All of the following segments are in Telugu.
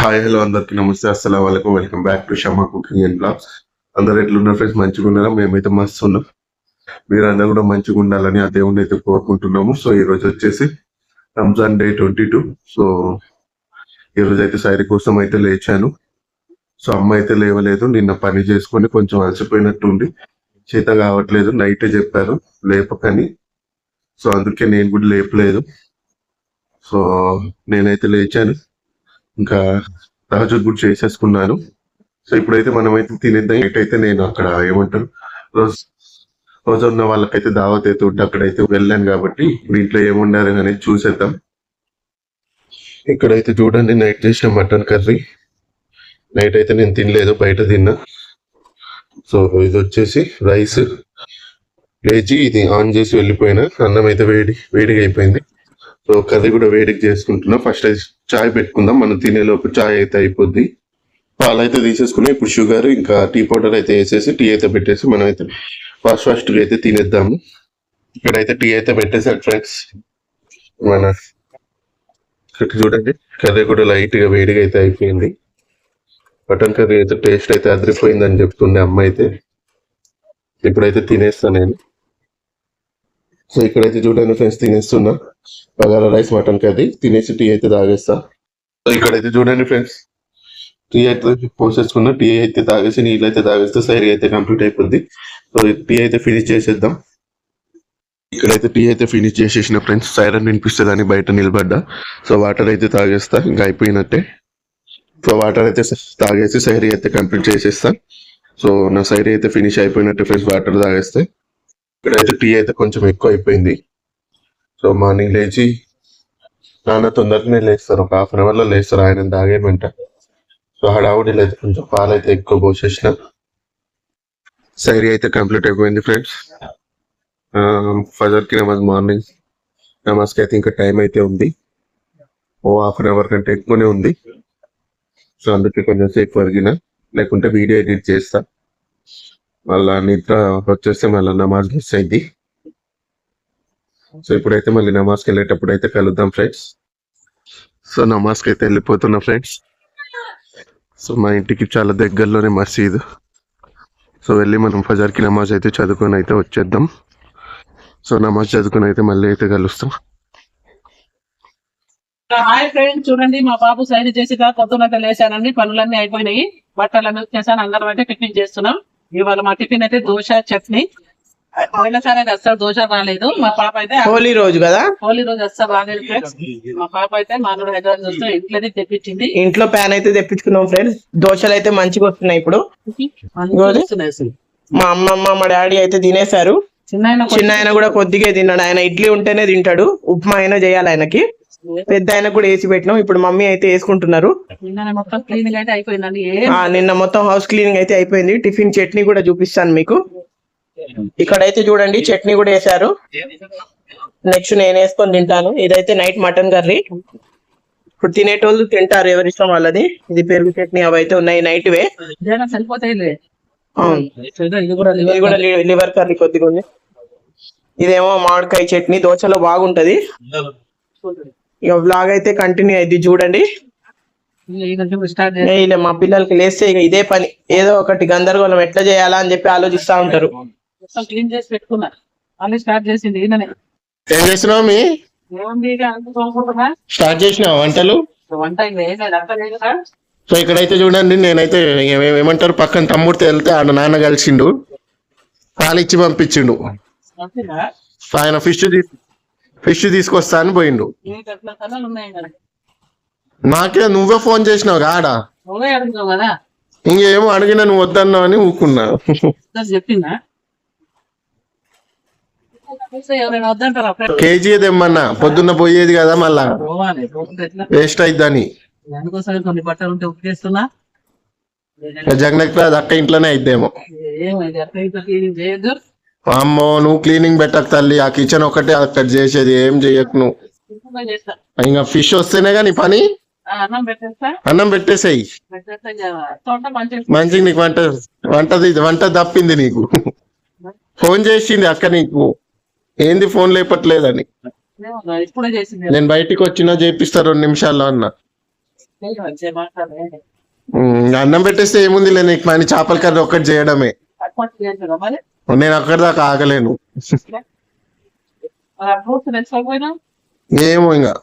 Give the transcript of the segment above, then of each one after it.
హాయ్ హలో అందరికి నమస్తే. అస్సలం వాళ్ళకు welcome back to Shama cooking and vlogs అందరు ఎట్లున్నారు ఫ్రెండ్స్ మంచిగా ఉన్నారా? మేమైతే మస్తు ఉన్నాం. మీరందరూ కూడా మంచిగా ఉండాలని ఆ దేవుణ్ణి అయితే కోరుకుంటున్నాము. సో ఈ రోజు వచ్చేసి Ramzan day twenty two so ఈ అయితే సైరి కోసం అయితే లేచాను. సో అమ్మ అయితే లేవలేదు. నిన్న పని చేసుకొని కొంచెం అలసిపోయినట్టుండి చేత కావట్లేదు. నైటే చెప్పారు లేపకని. సో అందుకే నేను కూడా లేపలేదు. సో నేనైతే లేచాను. ఇంకా రాజు కూడా చేసేసుకున్నాను సో ఇప్పుడైతే మనమైతే తినేద్దాం. ఎటైతే నేను అక్కడ ఏమంటారు? రోజు రోజు ఉన్న వాళ్ళకైతే దావత్ అయితే ఉంటే అక్కడైతే వెళ్ళాను కాబట్టి ఇంట్లో ఏముండాలి అనేది చూసేద్దాం. ఇక్కడైతే చూడండి నైట్ చేసిన మటన్ కర్రీ. నైట్ అయితే నేను తినలేదు బయట తిన్నా. సో ఇది వచ్చేసి రైస్. లేచి ఇది ఆన్ చేసి వెళ్ళిపోయినా. అన్నం అయితే వేడి వేడిగా అయిపోయింది. సో కర్రీ కూడా వేడికి చేసుకుంటున్నాం. ఫస్ట్ అయితే చాయ్ పెట్టుకుందాం. మనం తినేలోపు చాయ్ అయితే అయిపోద్ది. పాలు అయితే తీసేసుకున్నాం. ఇప్పుడు షుగర్ ఇంకా టీ పౌడర్ అయితే వేసేసి టీ అయితే పెట్టేసి మనం అయితే ఫాస్ట్ ఫాస్ట్ అయితే తినేద్దాము. ఇక్కడైతే టీ అయితే పెట్టేసాడు ఫ్రెండ్స్. మన ఇక్కడ చూడండి. కర్రీ కూడా లైట్గా వేడిగా అయితే అయిపోయింది. మటన్ కర్రీ అయితే టేస్ట్ అయితే అదిరిపోయింది అని చెప్తుండే అమ్మ అయితే. ఇప్పుడైతే తినేస్తాను నేను. సో ఇక్కడైతే చూడండి ఫ్రెండ్స్ తినేస్తున్నా. బగారా రైస్ మటన్ కర్రీ తినేసి టీ అయితే తాగేస్తా. సో ఇక్కడైతే చూడండి ఫ్రెండ్స్ టీ అయితే పోసేసుకున్నా. టీ అయితే తాగేసి నీళ్ళు అయితే తాగేస్తే సైడ్ అయితే కంప్లీట్ అయిపోద్ది. సో టీ అయితే ఫినిష్ చేసేద్దాం. ఇక్కడైతే టీ అయితే ఫినిష్ చేసేసిన ఫ్రెండ్స్ సైరన్ వినిపిస్తుంది అని బయట నిలబడ్డా. సో వాటర్ అయితే తాగేస్తా. ఇంకా అయిపోయినట్టే. సో వాటర్ అయితే తాగేసి సైరీ అయితే కంప్లీట్ చేసేస్తా. సో నా సైరీ అయితే ఫినిష్ అయిపోయినట్టే ఫ్రెండ్స్ వాటర్ తాగేస్తే. ఇక్కడైతే టీ అయితే కొంచెం ఎక్కువ అయిపోయింది సో మార్నింగ్ లేచి నాన్న తొందరగానే లేస్తారు. ఒక హాఫ్ అన్ అవర్లో లేస్తారు. ఆయన తాగేమంట సో హడావుడి అయితే కొంచెం పాలు అయితే ఎక్కువ పోసేసిన. సైరీ అయితే కంప్లీట్ అయిపోయింది ఫ్రెండ్స్. ఫజర్కి నమాజ్ మార్నింగ్. నమాజ్కి అయితే ఇంకా టైం అయితే ఉంది. ఓ హాఫ్ అన్ అవర్ కంటే ఎక్కువనే ఉంది. సో అందుకే కొంచెం సేపు వరిగిన లేకుంటే వీడియో ఎడిట్ చేస్తా. మళ్ళా నిద్ర వచ్చేస్తే మళ్ళీ నమాజ్ మిస్ అయింది. సో ఇప్పుడైతే మళ్ళీ నమాజ్కి వెళ్ళేటప్పుడు అయితే కలుద్దాం ఫ్రెండ్స్. సో నమాజ్కి అయితే వెళ్ళిపోతున్నా ఫ్రెండ్స్. సో మా ఇంటికి చాలా దగ్గరలోనే మసీద్. సో వెళ్ళి మనం ఫజార్కి నమాజ్ అయితే చదువుకొని అయితే వచ్చేద్దాం. సో నమాజ్ చదువుకొని అయితే మళ్ళీ అయితే కలుస్తాం. హాయ్ ఫ్రెండ్స్ చూడండి మా బాబు సైడ్ చేసి పొద్దున లేచానండి. పనులన్నీ అయిపోయినాయి. బట్టలన్నీ వచ్చేసాను అందరం అయితే పిక్నిక్ చేస్తున్నాం. ఇవాళ మా టిఫిన్ అయితే దోశ చట్నీ. పోయినసారి అయితే అస్సలు దోశ రాలేదు. మా పాప అయితే హోలీ రోజు కదా? హోలీ రోజు అస్సలు రాలేదు ఫ్రెండ్స్. మా పాప అయితే మానవుడు హైదరాబాద్ వస్తే ఇంట్లోనే తెప్పించింది. ఇంట్లో ప్యాన్ అయితే తెప్పించుకున్నాం ఫ్రెండ్స్. దోశలు అయితే మంచిగా వస్తున్నాయి ఇప్పుడు. మా అమ్మమ్మ మా డాడీ అయితే తినేశారు. చిన్న ఆయన కూడా కొద్దిగా తిన్నాడు. ఆయన ఇడ్లీ ఉంటేనే తింటాడు. ఉప్మా అయినా చేయాలి ఆయనకి. పెద్ద ఆయన కూడా వేసి పెట్టినాం. ఇప్పుడు మమ్మీ అయితే వేసుకుంటున్నారు. నిన్న మొత్తం క్లీనింగ్ అయితే అయిపోయిందండి. ఏం ఆ నిన్న మొత్తం హౌస్ క్లీనింగ్ అయితే అయిపోయింది. టిఫిన్ చట్నీ కూడా చూపిస్తాను మీకు. ఇక్కడైతే చూడండి చట్నీ కూడా వేశారు. నెక్స్ట్ నేను వేసుకొని తింటాను. ఇదైతే నైట్ మటన్ కర్రీ. ఇప్పుడు తినేటోళ్ళు తింటారు ఎవరి ఇష్టం వాళ్ళది. ఇది పెరుగు చట్నీ అవి అయితే ఉన్నాయి నైట్ వే ఇది కూడా ఇది కూడా లి- లివర్ కర్రీ కొద్దిగా ఉంది. ఇదేమో మామిడికాయ చట్నీ. దోశలో బాగుంటది. ఇక బ్లాగ్ అయితే కంటిన్యూ అయింది చూడండి. ఇలా మా పిల్లలకి లేస్తే ఇక ఇదే పని. ఏదో ఒకటి గందరగోళం ఎట్లా చేయాలా అని చెప్పి ఆలోచిస్తా ఉంటారు. మొత్తం క్లీన్ చేసి పెట్టుకున్నా. మళ్ళీ స్టార్ట్ చేసింది ఏం చేస్తున్నావు మీ? స్టార్ట్ వంటలు? సో ఇక్కడైతే చూడండి నేనైతే ఏమంటారు? పక్కన తమ్ముడితో వెళ్తే ఆడ నాన్న కలిసిండు. పాలు ఇచ్చి పంపించిండు? ఆయన ఫిష్ ఫిష్ తీసుకొస్తా అని పోయిండు. నీకు నువ్వే ఫోన్ చేసినావు కదా? ఇంకేమో అడిగినా నువ్వు వద్దన్నావు అని ఊకున్నా. చెప్పిందా? కేజీ తెమ్మన్నా పొద్దున్న పోయేది కదా మళ్ళా. వేస్ట్ అయిద్దని. అందుకోసం కొన్ని బట్టలు ఉంటే ఉప్పేస్తున్నా జగనక్ రాదు అక్క ఇంట్లోనే అయిద్దేమో. అమ్మో నువ్వు క్లీనింగ్ పెట్టక తల్లి. ఆ కిచెన్ ఒకటే అక్కడ చేసేది. ఏం చెయ్యకు నువ్వు? ఇంకా ఫిష్ వస్తేనే కానీ పని? అన్నం పెట్టేసేయి. మంచిగా నీకు వంట వంటది వంట తప్పింది నీకు. ఫోన్ చేసింది అక్క నీకు. ఏంది ఫోన్ లేపట్లేదని? నేను బయటికి వచ్చినా చేపిస్తా రెండు నిమిషాల్లో అన్న. అన్నం పెట్టేస్తే ఏముంది లే నీకు? పని చేపల కర్రీ ఒక్కటి చేయడమే. నేను అక్కడి దాకా ఆగలేను ఏమో ఇంకా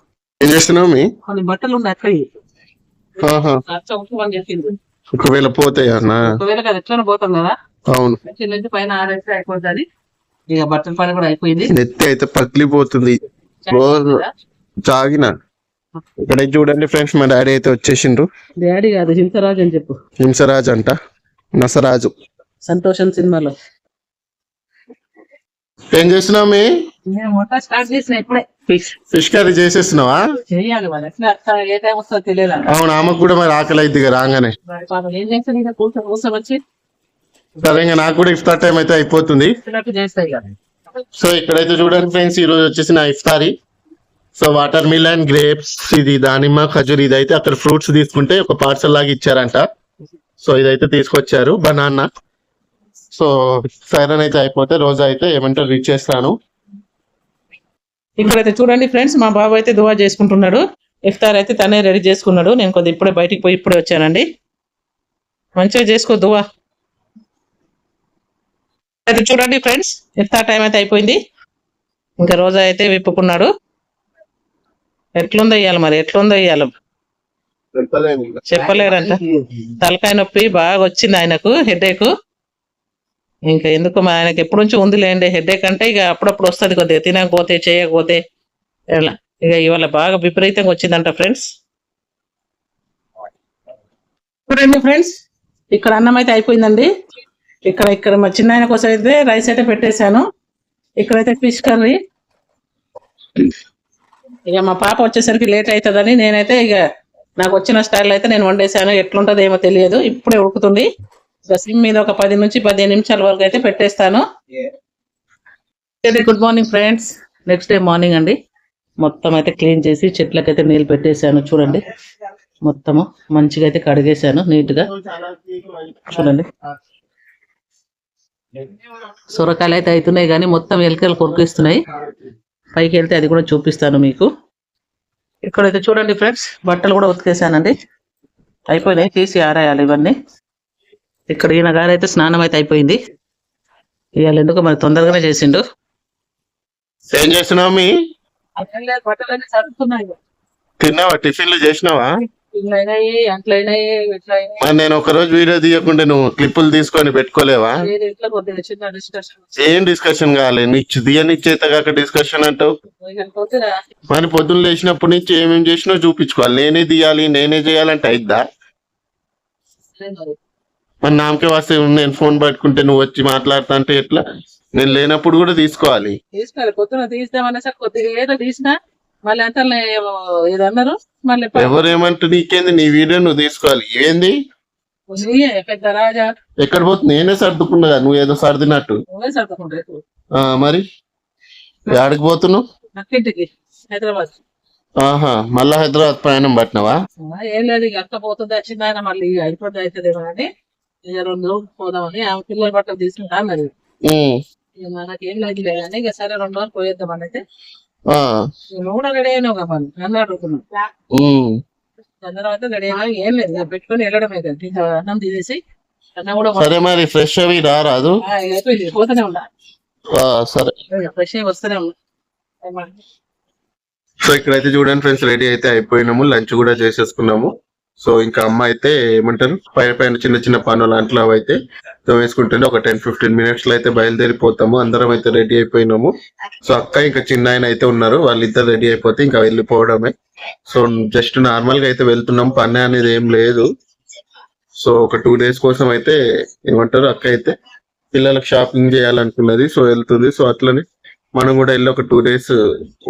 ఏం చేస్తున్నావు మీ? బట్టలు ఉన్నాయి ఒకవేళ పోతాయి అన్న? ఒకవేళ కదా ఎట్లా పోతాం కదా. అవును. పైన ఆరేస్తే అయిపోతుంది. ఇక బట్టల పని కూడా అయిపోయింది. నెత్తి అయితే పగిలిపోతుంది. రోజు తాగిన ఇక్కడ చూడండి ఫ్రెండ్స్ మా డాడీ అయితే వచ్చేసిండ్రు డాడీ కాదు హింసరాజు అని చెప్పు. హింసరాజు అంట. నసరాజు. సంతోషం సినిమాలో. ఏం చేస్తున్నావు మీ? ఫిష్ కర్రీ తెలియదు? అవును ఆమెకు కూడా మరి ఆకలి ఇక రాగానే సరే ఇంకా నాకు కూడా ఇఫ్తార్ టైం అయితే అయిపోతుంది. సో ఇక్కడైతే చూడండి ఫ్రెండ్స్ ఈ రోజు వచ్చేసి నా ఇఫ్తారీ. సో వాటర్ మిలన్ గ్రేప్స్ ఇది దానిమ్మ ఖజూర్ ఇది అయితే అక్కడ ఫ్రూట్స్ తీసుకుంటే ఒక పార్సల్ లాగా ఇచ్చారంట. సో ఇదైతే తీసుకొచ్చారు బనానా. సో సైరన్ అయితే అయిపోతే రోజు అయితే ఏమంటారు రీచ్ చేస్తాను. ఇక్కడైతే చూడండి ఫ్రెండ్స్ మా బాబు అయితే దువా చేసుకుంటున్నాడు. ఇఫ్తార్ అయితే తనే రెడీ చేసుకున్నాడు. నేను కొద్దిగా ఇప్పుడే బయటికి పోయి ఇప్పుడే వచ్చానండి. మంచిగా చేసుకో దువా. అయితే చూడండి ఫ్రెండ్స్ ఇఫ్తార్ టైం అయితే అయిపోయింది. ఇంకా రోజా అయితే విప్పుకున్నాడు. ఎట్లుందో ఇయ్యాలి మరి ఎట్లుందో ఇయ్యాలి. చెప్పలేరంట. తలకాయ నొప్పి బాగా వచ్చింది ఆయనకు హెడేక్ ఇంకా ఎందుకు మా ఆయనకి ఎప్పటి నుంచి ఉంది లేండి హెడేక్ అంటే ఇక అప్పుడప్పుడు వస్తుంది కొద్దిగా తినకపోతే చేయకపోతే. ఎలా? ఇక ఇవాళ బాగా విపరీతంగా వచ్చిందంట ఫ్రెండ్స్ చూడండి ఫ్రెండ్స్ ఇక్కడ అన్నం అయితే అయిపోయిందండి. ఇక్కడ ఇక్కడ మా చిన్న ఆయన కోసం అయితే రైస్ అయితే పెట్టేశాను. ఇక్కడైతే ఫిష్ కర్రీ ఇక మా పాప వచ్చేసరికి లేట్ అవుతుందని నేనైతే ఇక నాకు వచ్చిన స్టైల్ అయితే నేను వండేసాను ఎట్లుంటుందో ఏమో తెలియదు ఇప్పుడే ఉడుకుతుంది. సిమ్ మీద ఒక పది నుంచి పదిహేను నిమిషాల వరకు అయితే పెట్టేస్తాను. Good morning friends next day morning అండి. మొత్తం అయితే క్లీన్ చేసి చెట్లకైతే నీళ్ళు పెట్టేశాను. చూడండి. మొత్తము మంచిగా అయితే కడిగేశాను నీట్గా చూడండి. సొరకాయలు అయితే అవుతున్నాయి కానీ మొత్తం ఎలకలు కొరికిస్తున్నాయి. పైకి వెళ్తే అది కూడా చూపిస్తాను మీకు. ఇక్కడైతే చూడండి ఫ్రెండ్స్ బట్టలు కూడా ఉతికేసానండి అయిపోయినాయి. తీసి ఆరాయాలి ఇవన్నీ. ఇక్కడ ఈయన గారు అయితే స్నానం అయితే అయిపోయింది. ఇవాళ ఎందుకు మరి తొందరగానే చేసిండు. ఏం చేస్తున్నావు మీ తిన్నావా? టిఫిన్లు చేసినావా? మరి నేను ఒక రోజు వీడియో తీయకుండా నువ్వు క్లిప్పులు తీసుకొని పెట్టుకోలేవా? డిస్కషన్ ఏం డిస్కషన్ కావాలి నీకు తీయనిచ్చేత కాక డిస్కషన్ అంటావు. మరి పొద్దున్న లేచినప్పటి నుంచి ఏమేమి చేసినా చూపించుకోవాలి. నేనే తీయాలి నేనే చేయాలంటే అయిద్దా? మరి నామకే వస్తే నేను ఫోన్ పట్టుకుంటే నువ్వు వచ్చి మాట్లాడతా అంటే ఎట్లా? నేను లేనప్పుడు కూడా తీసుకోవాలి. తీసుకోవాలి. పొద్దున తీస్తామన్నా సార్ కొద్దిగా ఏదో తీసినా మళ్ళీ అంతా ఇది అన్నారు మళ్ళీ నీకేంది? నీ వీడియో నువ్వు తీసుకోవాలి. ఏంది? పెద్ద రాజా. ఎక్కడ పోతుంది నేనే సర్దుకున్నా నువ్వు ఏదో సర్దినట్టు. నువ్వే మరి? ఆడికి పోతున్నావు? హైదరాబాద్. ఆహా మళ్ళా హైదరాబాద్ ప్రయాణం పట్టినవా? ఏం లేదు ఇక అక్క పోతుంది వచ్చింది ఆయన మళ్ళీ అయిపోతుంది అని. ఇక రెండు రోజులు పోదామని ఆమె పిల్లల బట్టలు తీసుకుంటా మరి ఉమ్, ఇక మనకేం లేదు లేదని ఇక సరే రెండు రోజులు పోయేద్దామని అయితే ఆ, ఇక నువ్వు కూడా రెడీ అయినావు మరి నన్ను అడుగుతున్నావు. అందరం అయితే రెడీ అయినా ఏం లేదు పెట్టుకొని వెళ్ళడమే కదా అన్నం కూడా సరే మరి ఫ్రెష్ అవి రా రాదు. ఆ, ఇక అయిపోయింది పోతూనే ఆ, సరే. ఫ్రెష్ అయ్యి వస్తూనే ఉన్నా. సో ఇక్కడైతే చూడండి ఫ్రెండ్స్ రెడీ అయితే అయిపోయినాము లంచ్ కూడా చేసేసుకున్నాము. సో ఇంకా అమ్మ అయితే ఏమంటారు? పైన పైన చిన్న చిన్న పనులు అంట్లో అయితే వేసుకుంటుంటే ఒక టెన్ ఫిఫ్టీన్ మినిట్స్లో అయితే బయలుదేరిపోతాము. అందరం అయితే రెడీ అయిపోయినాము. సో అక్క ఇంకా చిన్న ఆయన అయితే ఉన్నారు. వాళ్ళిద్దరు రెడీ అయిపోతే ఇంకా వెళ్ళిపోవడమే. సో జస్ట్ నార్మల్గా అయితే వెళ్తున్నాం. పని అనేది ఏం లేదు. సో ఒక టూ డేస్ కోసం అయితే ఏమంటారు? అక్క అయితే పిల్లలకు షాపింగ్ చేయాలనుకున్నది. సో వెళ్తుంది. సో అట్లనే మనం కూడా వెళ్ళి ఒక టూ డేస్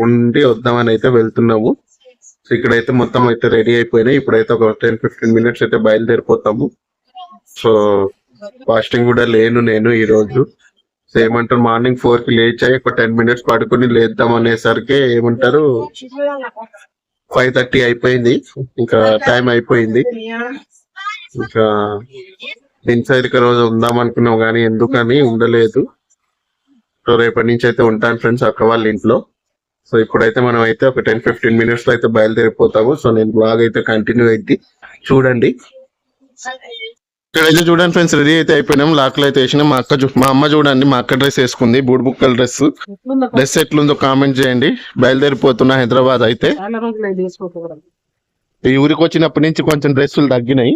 ఉండి వద్దామని అయితే వెళ్తున్నాము. సో ఇక్కడైతే మొత్తం అయితే రెడీ అయిపోయినాయి. ఇప్పుడైతే ఒక టెన్ ఫిఫ్టీన్ మినిట్స్ అయితే బయలుదేరిపోతాము. సో ఫాస్టింగ్ కూడా లేను నేను ఈ రోజు. సో ఏమంటారు? మార్నింగ్ ఫోర్కి లేచాయి. ఒక టెన్ మినిట్స్ పడుకుని లేద్దాం అనేసరికి ఏమంటారు? ఫైవ్ థర్టీ అయిపోయింది. ఇంకా టైం అయిపోయింది. ఇంకా దినచర్యక రోజు ఉందాం అనుకున్నాం కానీ ఎందుకని ఉండలేదు. సో రేపటి నుంచి అయితే ఉంటాను ఫ్రెండ్స్ అక్క వాళ్ళ ఇంట్లో. సో ఇప్పుడైతే మనం అయితే ఒక టెన్ ఫిఫ్టీన్ మినిట్స్లో అయితే బయలుదేరిపోతాము. సో నేను బ్లాగ్ అయితే కంటిన్యూ అయింది. చూడండి. ఇక్కడైతే చూడండి ఫ్రెండ్స్ రెడీ అయితే అయిపోయినాం. లాక్లు అయితే వేసినాం. మా అక్క మా అమ్మ చూడండి మా అక్క డ్రెస్ వేసుకుంది. బూడ్ బుక్కల డ్రెస్ డ్రెస్ ఎట్లుందో కామెంట్ చేయండి. బయలుదేరిపోతున్నా హైదరాబాద్ అయితే. ఈ ఊరికి వచ్చినప్పటి నుంచి కొంచెం డ్రెస్సులు తగ్గినాయి.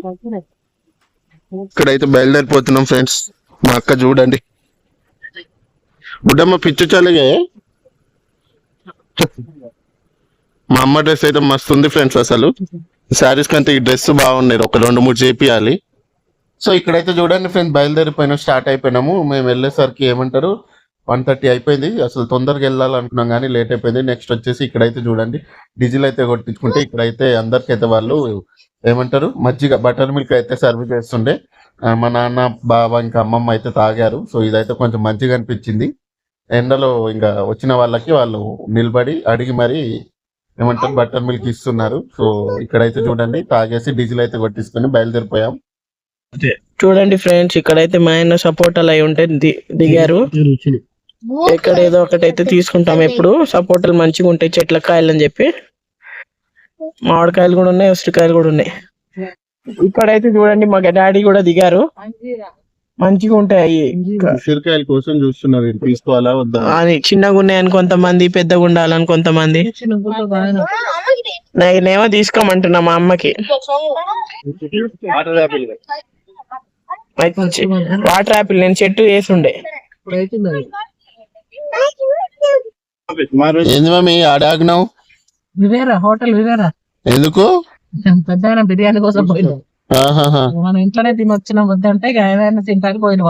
ఇక్కడైతే బయలుదేరిపోతున్నాం ఫ్రెండ్స్ మా అక్క చూడండి. బుడ్డమ్మ పిచ్చు చలిగే. మా అమ్మ డ్రెస్ అయితే మస్తు ఉంది ఫ్రెండ్స్ అసలు. శారీస్ కంటే ఈ డ్రెస్ బాగున్నాయి ఒక రెండు మూడు చేపియాలి. సో ఇక్కడైతే చూడండి ఫ్రెండ్స్ బయలుదేరిపోయినా స్టార్ట్ అయిపోయినాము. మేము వెళ్ళేసరికి ఏమంటారు? వన్ థర్టీ అయిపోయింది. అసలు తొందరగా వెళ్ళాలనుకున్నాం కానీ లేట్ అయిపోయింది. నెక్స్ట్ వచ్చేసి ఇక్కడైతే చూడండి. డీజిల్ అయితే కొట్టించుకుంటే ఇక్కడైతే అందరికైతే వాళ్ళు ఏమంటారు? మజ్జిగ బటర్ మిల్క్ అయితే సర్వ్ చేస్తుండే. మా నాన్న బాబా ఇంకా అమ్మమ్మ అయితే తాగారు. సో ఇదైతే కొంచెం మంచిగా అనిపించింది. ఎండలో ఇంకా వచ్చిన వాళ్ళకి వాళ్ళు నిలబడి అడిగి మరి ఏమంటారు బటర్ మిల్క్ ఇస్తున్నారు. సో ఇక్కడైతే చూడండి తాగేసి డీజిల్ అయితే కొట్టించుకొని బయలుదేరిపోయాం. చూడండి ఫ్రెండ్స్ ఇక్కడైతే మా ఆయన సపోర్టలు అయి ఉంటే ది- దిగారు. ఇక్కడ ఏదో ఒకటి అయితే తీసుకుంటాం ఎప్పుడు. సపోర్టలు మంచిగా ఉంటాయి చెట్ల కాయలు అని చెప్పి. మామిడికాయలు కూడా ఉన్నాయి ఉసిరికాయలు కూడా ఉన్నాయి. ఇక్కడైతే చూడండి మా డాడీ కూడా దిగారు. మంచిగా ఉంటాయి అవి ఉసిరికాయల కోసం చూస్తున్నారు తీసుకోవాలా వద్దా? అని చిన్నగా ఉన్నాయని కొంతమంది పెద్దగా ఉండాలని కొంతమంది. నేనేమో తీసుకోమంటున్నా మా అమ్మకి. వాటర్ యాపిల్ నేను చెట్టు వేసి ఉండే ఏంది మమ్మీ ఆడాగినావు వివేరా హోటల్ వివేరా. ఎందుకు? పెద్ద బిర్యానీ కోసం పోయినాం. మనం ఇంట్లోనే తిని వచ్చినాం వద్దంటే ఏమైనా తింటానికి పోయిన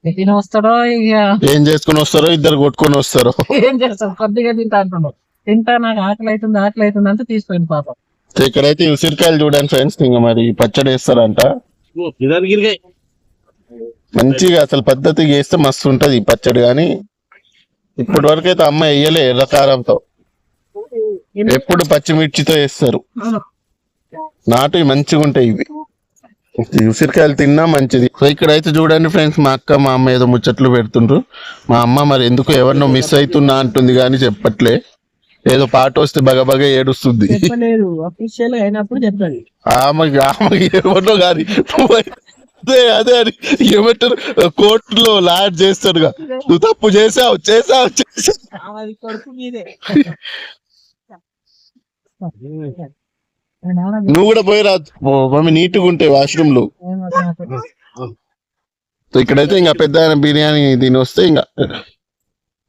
ఇక తిని వస్తాడో ఇక. ఏం చేసుకుని వస్తారో ఇద్దరు కొట్టుకొని వస్తారో. ఏం చేస్తాం కొద్దిగా తింటా అంటున్నాడు. తింటా నాకు ఆకలి అవుతుంది ఆకలి అవుతుంది అంటే తీసుకుపోయింది పాపం. సో ఇక్కడైతే ఈ ఉసిరికాయలు చూడండి ఫ్రెండ్స్ ఇంకా మరి పచ్చడి వేస్తారంట. మంచిగా అసలు పద్ధతిగా వేస్తే మస్తు ఉంటది ఈ పచ్చడి కానీ. ఇప్పటి వరకు అయితే అమ్మ వేయలే ఎర్రకారంతో. ఎప్పుడు పచ్చిమిర్చితో వేస్తారు. నాటు మంచిగా ఉంటాయి ఇవి. ఉసిరికాయలు తిన్నా మంచిది. సో ఇక్కడైతే చూడండి ఫ్రెండ్స్ మా అక్క మా అమ్మ ఏదో ముచ్చట్లు పెడుతుండ్రు. మా అమ్మ మరి ఎందుకు ఎవరినో మిస్ అవుతున్నా అంటుంది కానీ చెప్పట్లే. ఏదో పాట వస్తే బగబగ ఏడుస్తుంది. ఆమెకి ఆమెకి ఎవరినో కానీ అదే అదే అని ఏమంటారు? కోర్టులో లాడ్ చేస్తాడుగా. నువ్వు తప్పు చేసావు చేసావు చేసావు. నువ్వు కూడా పోయి రా మమ్మీ నీట్గా ఉంటాయి వాష్రూమ్లో ఇక్కడైతే ఇంకా పెద్ద ఆయన బిర్యానీ తిని వస్తే ఇంకా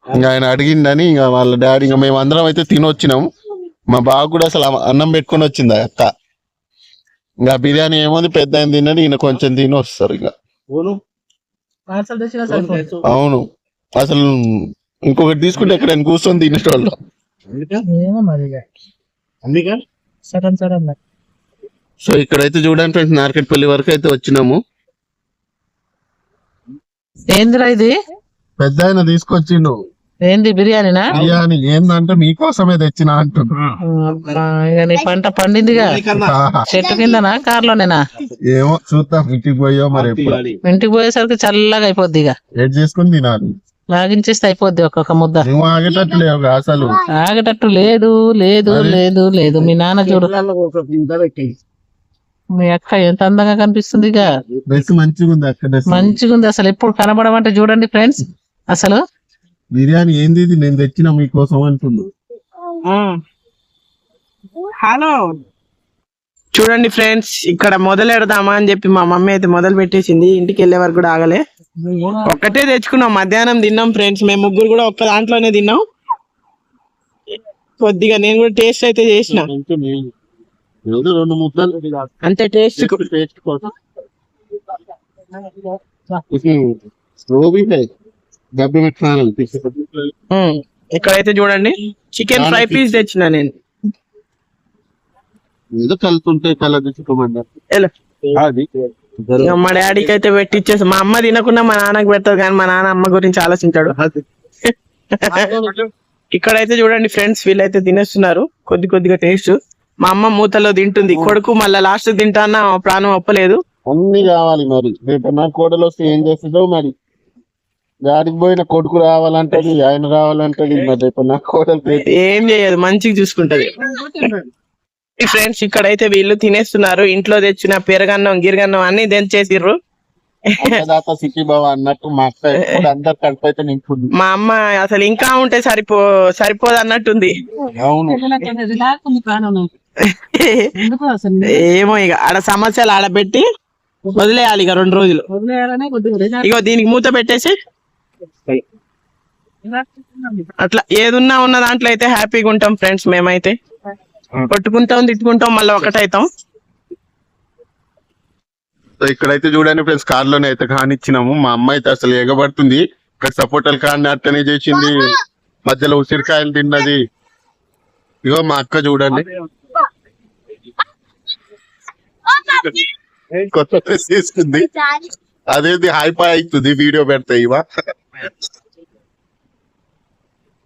ఇంకా ఆయన అడిగిందని ఇంకా వాళ్ళ డాడీ ఇంకా మేము అందరం అయితే తినొచ్చినాం మా బావ కూడా అసలు అన్నం పెట్టుకొని వచ్చింది అక్క. ఇంకా బిర్యానీ ఏముంది పెద్ద ఆయన తినని ఈయన కొంచెం తిని వస్తారు ఇంకా. అవును. అసలు ఇంకొకటి తీసుకుంటే ఎక్కడ కూర్చొని తినేటోళ్ళు. ఇక. సగం సగం మరి. సో ఇక్కడైతే చూడండి ఫ్రెండ్స్ నార్కెట్పల్లి వరకు అయితే వచ్చినాము. ఏందిరా ఇది? పెద్ద ఆయన తీసుకొచ్చిండు. ఏంది బిర్యానీనా? బిర్యానీ ఏందంటే మీకోసమే తెచ్చిన అంటున్నా. పంట పండిందిగా. చెట్టు కిందనా కార్లోనేనా? ఏమో చూద్దాం ఇంటికి పోయో మరి ఎప్పుడు. ఇంటికి పోయేసరికి చల్లగా అయిపోద్ది ఇక. ఏడ్ చేసుకుని తినాలి. లాగించేస్తే అయిపోద్ది ఒక్కొక్క ముద్ద. నువ్వు ఆగేటట్టు లేవు అసలు. ఆగేటట్టు లేదు లేదు లేదు లేదు. మీ నాన్న చూడు. మీ అక్క ఎంత అందంగా కనిపిస్తుంది ఇక. డ్రెస్ మంచిగా ఉంది. మంచిగా ఉంది అసలు. ఎప్పుడు కనబడమంటే చూడండి ఫ్రెండ్స్. అసలు బిర్యానీ ఏంది ఇది? నేను తెచ్చిన మీకోసం అంటుండు. హలో. చూడండి ఫ్రెండ్స్ ఇక్కడ మొదలెడదామా అని చెప్పి మా మమ్మీ అయితే మొదలు పెట్టేసింది. ఇంటికి వెళ్ళే వరకు కూడా ఆగలే. ఒక్కటే తెచ్చుకున్నాం. మధ్యాహ్నం తిన్నాం ఫ్రెండ్స్. మేము ముగ్గురు కూడా ఒక్క దాంట్లోనే తిన్నాం. కొద్దిగా నేను కూడా టేస్ట్ అయితే చేసిన. అంతే టేస్ట్. డబ్బు పెట్టాను ఇక్కడైతే చూడండి. చికెన్ ఫ్రై పీస్ తెచ్చిన నేను. ఏదో కలుతుంటే కల తెచ్చుకోమన్నారు ఎలా? అది. ఇక మా డాడీకి అయితే పెట్టిచ్చేసి మా అమ్మ తినకుండా మా నాన్నకి పెడతారు కానీ మా నాన్న అమ్మ గురించి ఆలోచించాడు. ఇక్కడైతే చూడండి ఫ్రెండ్స్ వీళ్ళైతే తినేస్తున్నారు. కొద్ది కొద్దిగా టేస్ట్. మా అమ్మ మూతలో తింటుంది. కొడుకు మళ్ళీ లాస్ట్ తింటాన్న ప్రాణం ఒప్పలేదు. అన్ని కావాలి మరి. రేపు నా కోడలు వస్తే ఏం చేస్తుందో మరి. గాడికి పోయిన కొడుకు రావాలంటది ఆయన రావాలంటది మరి రేపు నా కోడలు ఏం చేయదు మంచిగా చూసుకుంటది. ఫ్రెండ్స్ ఇక్కడైతే వీళ్ళు తినేస్తున్నారు. ఇంట్లో తెచ్చిన పెరగన్నం గిరగన్నం అన్ని అన్నట్టు మా అమ్మ అసలు ఇంకా ఉంటే సరిపో సరిపోదు అన్నట్టుంది. ఏమో ఇక ఆడ సమస్యలు ఆడబెట్టి వదిలేయాలి ఇక రెండు రోజులు. ఇగో దీనికి మూత పెట్టేసి. అట్లా ఏదున్నా ఉన్న దాంట్లో అయితే హ్యాపీగా ఉంటాం ఫ్రెండ్స్ మేమైతే. కొట్టుకుంటాం తిట్టుకుంటాం మళ్ళీ ఒకటైతాం ఇక్కడైతే చూడండి ఫ్రెండ్స్ కార్లోనే అయితే కానిచ్చినాము. మా అమ్మ అయితే అసలు ఎగబడుతుంది. ఇక్కడ సపోటల్ కాని అట్టనే చేసింది. మధ్యలో ఉసిరికాయలు తిన్నది. ఇగో మా అక్క చూడండి. కొత్త డ్రెస్ తీసుకుంది అదేది హైపాయ్ అవుతుంది వీడియో పెడతాయి ఇవా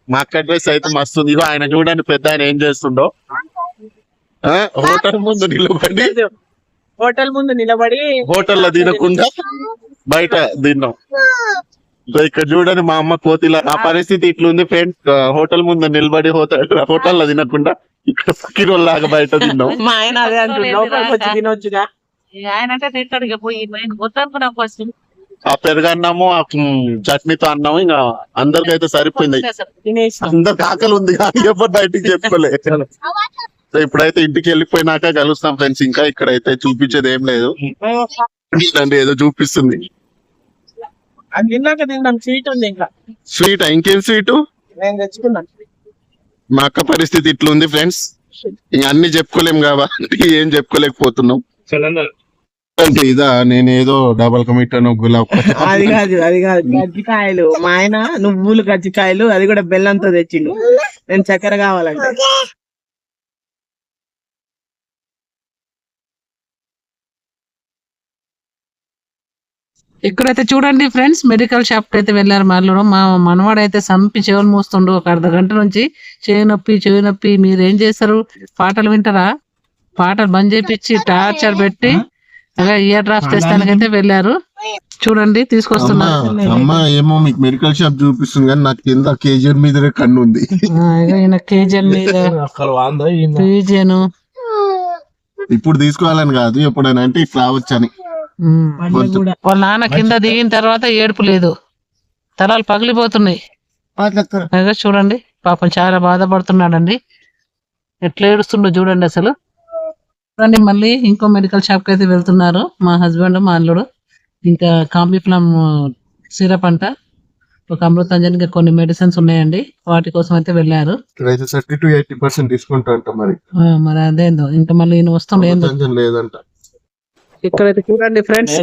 మా అక్క డ్రెస్ అయితే మస్తు ఉంది. ఇగో ఆయన చూడండి పెద్ద ఆయన ఏం చేస్తుండో. హోటల్ ముందు నిలబడి. హోటల్ ముందు నిలబడి హోటల్లో తినకుండా బయట తిన్నాం. ఇక్కడ చూడండి మా అమ్మ కోతిలా ఆ పరిస్థితి ఇట్లుంది ఫ్రెండ్స్. హోటల్ ముందు నిలబడి హోటల్ హోటల్లో తినకుండా ఇక్కడ ఫకీర్ లాగా బయట తిన్నాం. మా ఆయన అదే వచ్చి తినొచ్చుగా. ఆయన అంటే తింటాడు ఇక పోయి మొత్తం కూడా ఫస్ట్. ఆ పెరుగన్నాము ఆ చట్నీతో అన్నాము ఇంకా అందరికైతే సరిపోయింది. అందరికి ఆకలి ఉంది కానీ ఎవరు బయటికి చెప్పుకోలే. సో ఇప్పుడైతే ఇంటికి వెళ్ళిపోయినాక కలుస్తాం ఫ్రెండ్స్. ఇంకా ఇక్కడైతే చూపించేది ఏం లేదు. చూడండి ఏదో చూపిస్తుంది. స్వీట్ ఉంది ఇంకా. స్వీట్? ఇంకేం స్వీటు? నేను తెచ్చుకున్నాను మా అక్క పరిస్థితి ఇట్లుంది ఫ్రెండ్స్. అన్ని చెప్పుకోలేం కాబట్టి ఏం చెప్పుకోలేకపోతున్నాం. అంటే ఇదా నేను ఏదో డబల్ కమిటాను గులాబ్ అది కాదు అది కాదు. గజ్జికాయలు. మా ఆయన నువ్వులు గజ్జికాయలు అది కూడా బెల్లంతో తెచ్చిండు. నేను చక్కెర కావాలంటే. ఇక్కడైతే చూడండి ఫ్రెండ్స్ మెడికల్ షాప్కి అయితే వెళ్ళారు మళ్ళీ మా మనవాడు అయితే సంపి చెవులు మూస్తుండు. ఒక అర్ధ గంట నుంచి చెవి నొప్పి చెవి నొప్పి మీరు ఏం చేస్తారు? పాటలు వింటారా? పాటలు బంద్ చేపించి టార్చర్ పెట్టి అలా ఇయర్ డ్రాప్స్ తెస్తానికైతే వెళ్ళారు. చూడండి తీసుకొస్తున్నారు. అమ్మ ఏమో మీకు మెడికల్ షాప్ చూపిస్తుంది కానీ నాకు కింద మీద కన్ను ఉంది ఆ, ఇగో ఈయన కేజీఎన్ మీద. కేజీఎన్. ఇప్పుడు తీసుకోవాలని కాదు ఎప్పుడైనా అంటే ఇట్లా రావచ్చని. వద్దు. వాళ్ళ నాన్న కింద దిగిన తర్వాత ఏడుపు లేదు. తలాలు పగిలిపోతున్నాయి. అదే చూడండి పాపం చాలా బాధపడుతున్నాడండి. ఎట్లా ఏడుస్తుండో చూడండి అసలు. చూడండి మళ్ళీ ఇంకో మెడికల్ షాప్కి అయితే వెళ్తున్నారు. మా హస్బెండ్ మా అల్లుడు. ఇంకా కాంబిఫ్లమ్ సిరప్ అంట. ఒక అమృతాంజన్ ఇంకా కొన్ని మెడిసిన్స్ ఉన్నాయండి. వాటి కోసం అయితే వెళ్ళారు. మరి. అదేందో. ఇంకా మళ్ళీ ఈయన వస్తుండే లేదంట. ఇక్కడైతే చూడండి ఫ్రెండ్స్.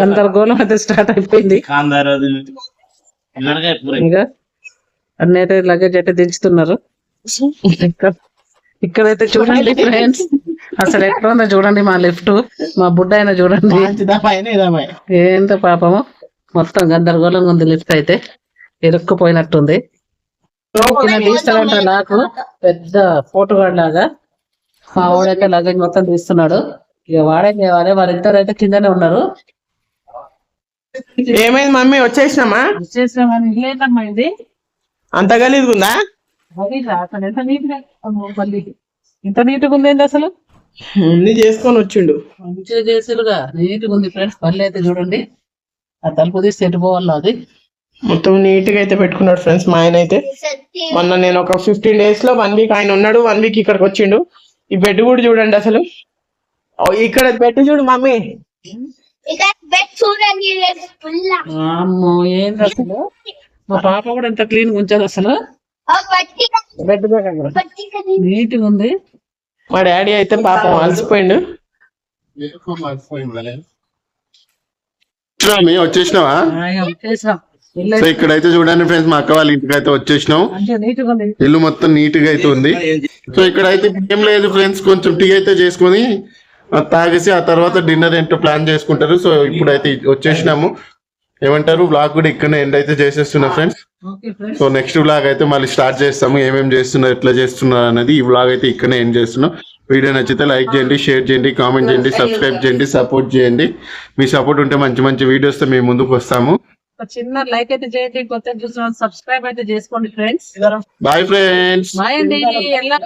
గందరగోళం అయితే స్టార్ట్ అయిపోయింది. ఇంకా అన్ని అయితే లగేజ్ అయితే దించుతున్నారు ఇక్కడైతే చూడండి ఫ్రెండ్స్. అసలు ఎక్కడ ఉందో చూడండి మా లెఫ్ట్. మా బుడ్డ అయినా చూడండి. ఏంటో పాపము. మొత్తం గందరగోళంగా ఉంది లిఫ్ట్ అయితే. ఇరుక్కుపోయినట్టుంది. నాకు. పెద్ద ఫోటోగాడ్ లాగా. మా వాడైతే లగేజ్ మొత్తం తీస్తున్నాడు. ఇక వాడేం చేయాలి వారిద్దరు అయితే కిందనే ఉన్నారు. ఏమైంది మమ్మీ? వచ్చేసినామా? లేదమ్మా ఇది. అంత అసలు ఎంత ఇంత నీట్గా ఉంది ఏంది అసలు? అన్ని చేసుకొని వచ్చిండు. మంచిగా చేసిరుగా. నీట్గా ఉంది ఫ్రెండ్స్. పళ్ళు అయితే చూడండి. ఆ తలుపు తీసి ఎటు పోవాలో అది. మొత్తం నీట్గా అయితే పెట్టుకున్నాడు ఫ్రెండ్స్ మా ఆయన అయితే. మొన్న నేను ఒక ఫిఫ్టీన్ డేస్లో వన్ వీక్ ఆయన ఉన్నాడు. వన్ వీక్ ఇక్కడికి వచ్చిండు. ఈ బెడ్ కూడా చూడండి అసలు. ఇక్కడ బెడ్ చూడు మమ్మీ. ఇక్కడ అమ్మో ఏంది అసలు? మా పాప కూడా ఎంత క్లీన్గా ఉంచదు అసలు? పట్టిక. బెడ్ పట్టిక నీట్గా ఉంది. మా డాడీ అయితే పాపం అలసిపోయిండు. వచ్చేసినావా? సో ఇక్కడైతే చూడండి ఫ్రెండ్స్ మా అక్క వాళ్ళ ఇంటికి అయితే వచ్చేసినాం ఇల్లు మొత్తం నీట్గా అయితే ఉంది. సో ఇక్కడైతే ఏం లేదు ఫ్రెండ్స్ కొంచెం టీ అయితే చేసుకొని తాగేసి ఆ తర్వాత డిన్నర్ ఏంటో ప్లాన్ చేసుకుంటారు. సో ఇప్పుడైతే వచ్చేసినాము. ఏమంటారు? బ్లాగ్ కూడా ఇక్కడనే ఎండ్ అయితే చేసేస్తున్నా ఫ్రెండ్స్. సో నెక్స్ట్ వ్లాగ్ అయితే మళ్ళీ స్టార్ట్ చేస్తాము. ఏమేమి చేస్తున్నారు ఎట్లా చేస్తున్నారు అనేది ఈ వ్లాగ్ అయితే ఇక్కడనే ఎండ్ చేస్తున్నాం. వీడియో నచ్చితే లైక్ చేయండి షేర్ చేయండి కామెంట్ చేయండి సబ్స్క్రైబ్ చేయండి. సపోర్ట్ చేయండి. మీ సపోర్ట్ ఉంటే మంచి మంచి వీడియోస్తో మేము ముందుకు వస్తాము. చిన్న లైక్ అయితే చేయండి కొత్త చూసిన సబ్స్క్రైబ్ అయితే చేసుకోండి ఫ్రెండ్స్. బాయ్ ఫ్రెండ్స్ బాయ్ అండి. ఎల్లా